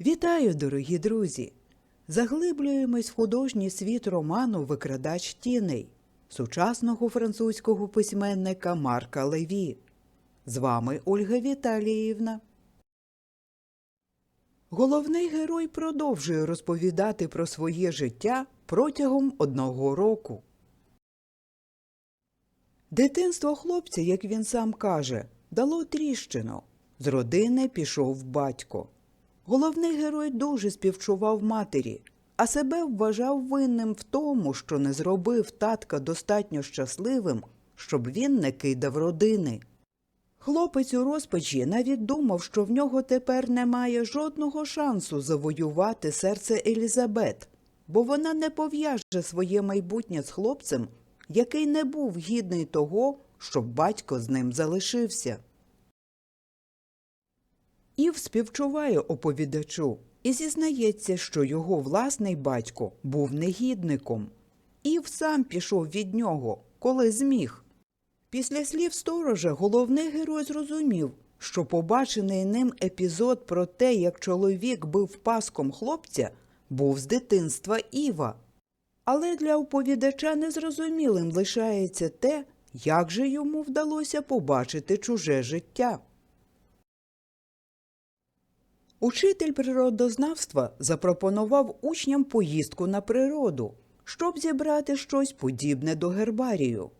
Вітаю, дорогі друзі! Заглиблюємось в художній світ роману Викрадач тіней сучасного французького письменника Марка Леві. З вами Ольга Віталіївна. Головний герой продовжує розповідати про своє життя протягом одного року. Дитинство хлопця, як він сам каже, дало тріщину. З родини пішов батько. Головний герой дуже співчував матері, а себе вважав винним в тому, що не зробив татка достатньо щасливим, щоб він не кидав родини. Хлопець у розпачі навіть думав, що в нього тепер немає жодного шансу завоювати серце Елізабет, бо вона не пов'яже своє майбутнє з хлопцем, який не був гідний того, щоб батько з ним залишився. Ів співчуває оповідачу і зізнається, що його власний батько був негідником. Ів сам пішов від нього, коли зміг. Після слів сторожа головний герой зрозумів, що побачений ним епізод про те, як чоловік бив паском хлопця, був з дитинства Іва. Але для оповідача незрозумілим лишається те, як же йому вдалося побачити чуже життя. Учитель природознавства запропонував учням поїздку на природу, щоб зібрати щось подібне до гербарію.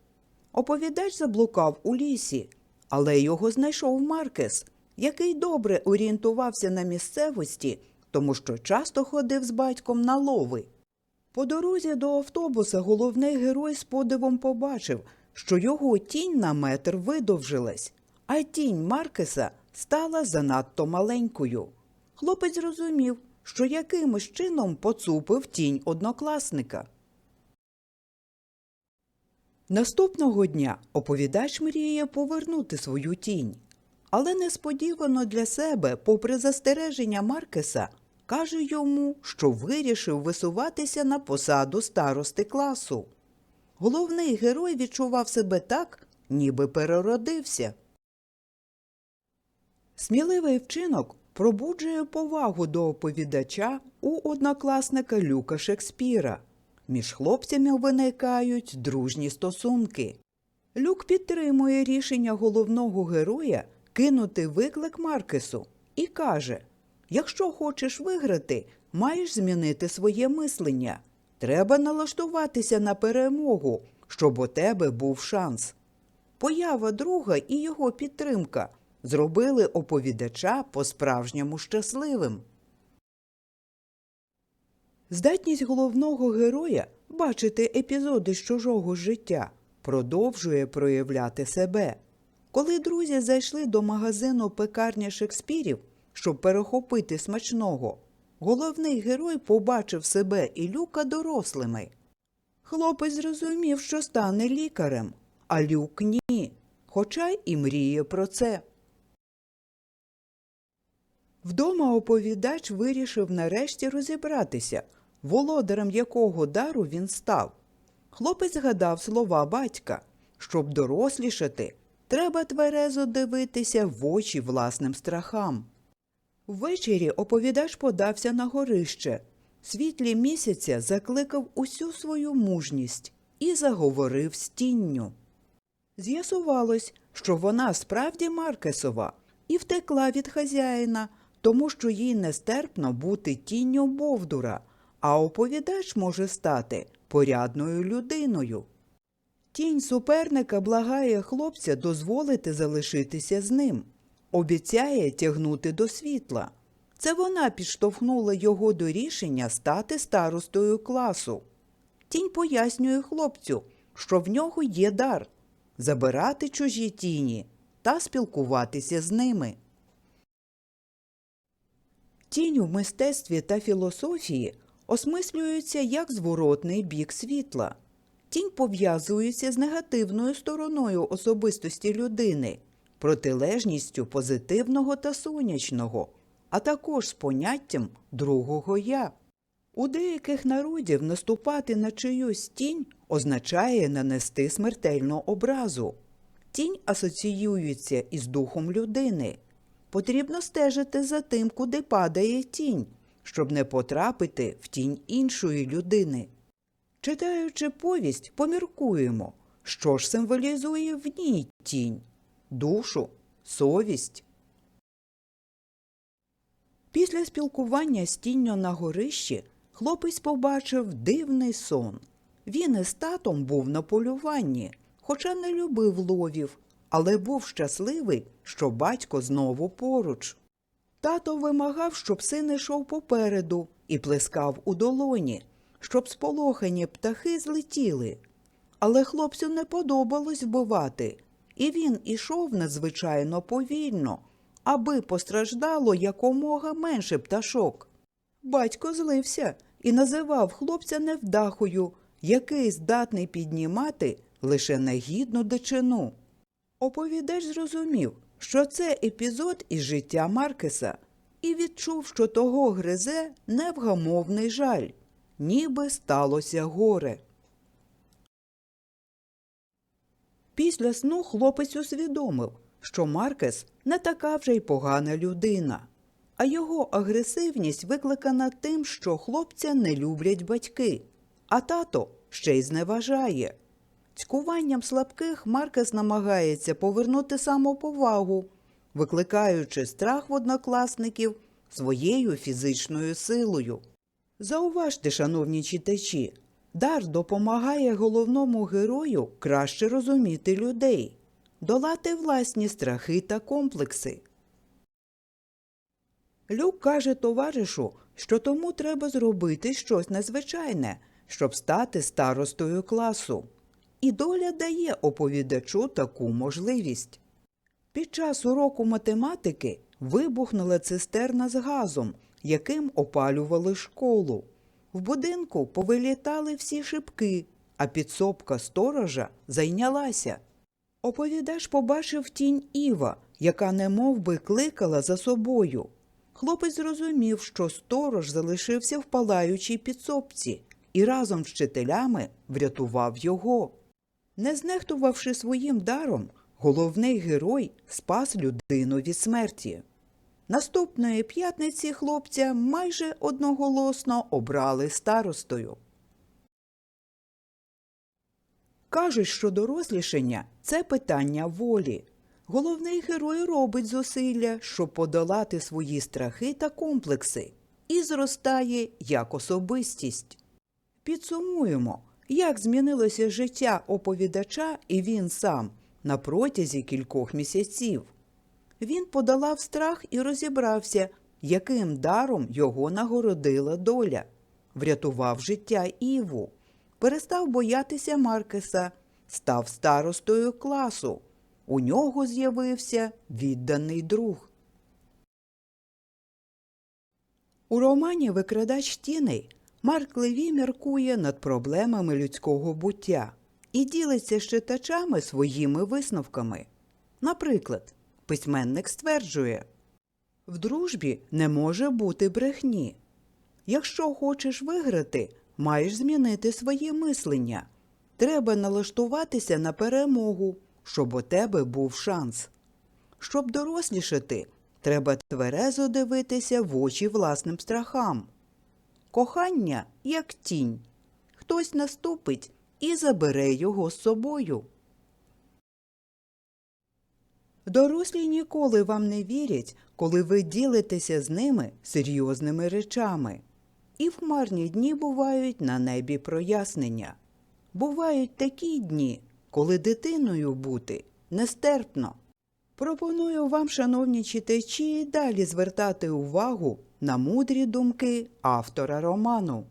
Оповідач заблукав у лісі, але його знайшов Маркес, який добре орієнтувався на місцевості, тому що часто ходив з батьком на лови. По дорозі до автобуса головний герой з подивом побачив, що його тінь на метр видовжилась, а тінь Маркеса стала занадто маленькою. Хлопець зрозумів, що якимось чином поцупив тінь однокласника. Наступного дня оповідач мріє повернути свою тінь. Але несподівано для себе, попри застереження Маркеса, каже йому, що вирішив висуватися на посаду старости класу. Головний герой відчував себе так, ніби переродився. Сміливий вчинок пробуджує повагу до оповідача у однокласника Люка Шекспіра. Між хлопцями виникають дружні стосунки. Люк підтримує рішення головного героя кинути виклик Маркесу і каже: Якщо хочеш виграти, маєш змінити своє мислення. Треба налаштуватися на перемогу, щоб у тебе був шанс. Поява друга і його підтримка зробили оповідача по-справжньому щасливим. Здатність головного героя бачити епізоди з чужого життя продовжує проявляти себе. Коли друзі зайшли до магазину пекарня Шекспірів, щоб перехопити смачного, головний герой побачив себе і люка дорослими. Хлопець зрозумів, що стане лікарем, а люк ні, хоча й мріє про це. Вдома оповідач вирішив нарешті розібратися, володарем якого дару він став. Хлопець згадав слова батька щоб дорослішати, треба тверезо дивитися в очі власним страхам. Ввечері оповідач подався на горище. Світлі місяця закликав усю свою мужність і заговорив з тінню. З'ясувалось, що вона справді Маркесова і втекла від хазяїна, тому що їй нестерпно бути тінню Бовдура, а оповідач може стати порядною людиною. Тінь суперника благає хлопця дозволити залишитися з ним, обіцяє тягнути до світла. Це вона підштовхнула його до рішення стати старостою класу. Тінь пояснює хлопцю, що в нього є дар забирати чужі тіні та спілкуватися з ними. Тінь у мистецтві та філософії осмислюється як зворотний бік світла. Тінь пов'язується з негативною стороною особистості людини, протилежністю позитивного та сонячного, а також з поняттям другого я. У деяких народів наступати на чиюсь тінь означає нанести смертельну образу. Тінь асоціюється із духом людини. Потрібно стежити за тим, куди падає тінь, щоб не потрапити в тінь іншої людини. Читаючи повість, поміркуємо, що ж символізує в ній тінь душу, совість. Після спілкування з тінню на горищі хлопець побачив дивний сон. Він із татом був на полюванні, хоча не любив ловів, але був щасливий, що батько знову поруч. Тато вимагав, щоб син ішов попереду і плескав у долоні, щоб сполохані птахи злетіли. Але хлопцю не подобалось вбивати, і він ішов надзвичайно повільно, аби постраждало якомога менше пташок. Батько злився і називав хлопця невдахою, який здатний піднімати лише негідну дичину. Оповідач зрозумів, що це епізод із життя Маркеса, і відчув, що того гризе невгамовний жаль, ніби сталося горе. Після сну хлопець усвідомив, що Маркес не така вже й погана людина, а його агресивність викликана тим, що хлопця не люблять батьки, а тато ще й зневажає. Цькуванням слабких Маркес намагається повернути самоповагу, викликаючи страх в однокласників своєю фізичною силою. Зауважте, шановні читачі, дар допомагає головному герою краще розуміти людей, долати власні страхи та комплекси. Люк каже товаришу, що тому треба зробити щось незвичайне, щоб стати старостою класу. І доля дає оповідачу таку можливість. Під час уроку математики вибухнула цистерна з газом, яким опалювали школу. В будинку повилітали всі шибки, а підсобка сторожа зайнялася. Оповідач побачив тінь Іва, яка немов би кликала за собою. Хлопець зрозумів, що сторож залишився в палаючій підсобці і разом з вчителями врятував його. Не знехтувавши своїм даром, головний герой спас людину від смерті. Наступної п'ятниці хлопця майже одноголосно обрали старостою. Кажуть, що дорослішання це питання волі. Головний герой робить зусилля, щоб подолати свої страхи та комплекси, і зростає як особистість. Підсумуємо, як змінилося життя оповідача і він сам на протязі кількох місяців. Він подолав страх і розібрався, яким даром його нагородила доля, врятував життя Іву, перестав боятися Маркеса, став старостою класу. У нього з'явився відданий друг. У романі Викрадач тіней Марк Леві міркує над проблемами людського буття і ділиться з читачами своїми висновками. Наприклад, письменник стверджує в дружбі не може бути брехні. Якщо хочеш виграти, маєш змінити своє мислення. Треба налаштуватися на перемогу, щоб у тебе був шанс. Щоб дорослішати, треба тверезо дивитися в очі власним страхам. Кохання як тінь. Хтось наступить і забере його з собою. Дорослі ніколи вам не вірять, коли ви ділитеся з ними серйозними речами. І в хмарні дні бувають на небі прояснення. Бувають такі дні, коли дитиною бути нестерпно. Пропоную вам, шановні читачі, далі звертати увагу на мудрі думки автора роману.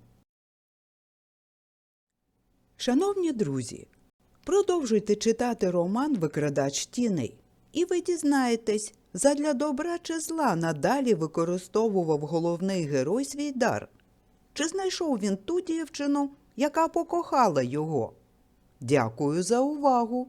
Шановні друзі, продовжуйте читати роман Викрадач тіней, і ви дізнаєтесь, задля добра чи зла надалі використовував головний герой свій дар. Чи знайшов він ту дівчину, яка покохала його? Дякую за увагу!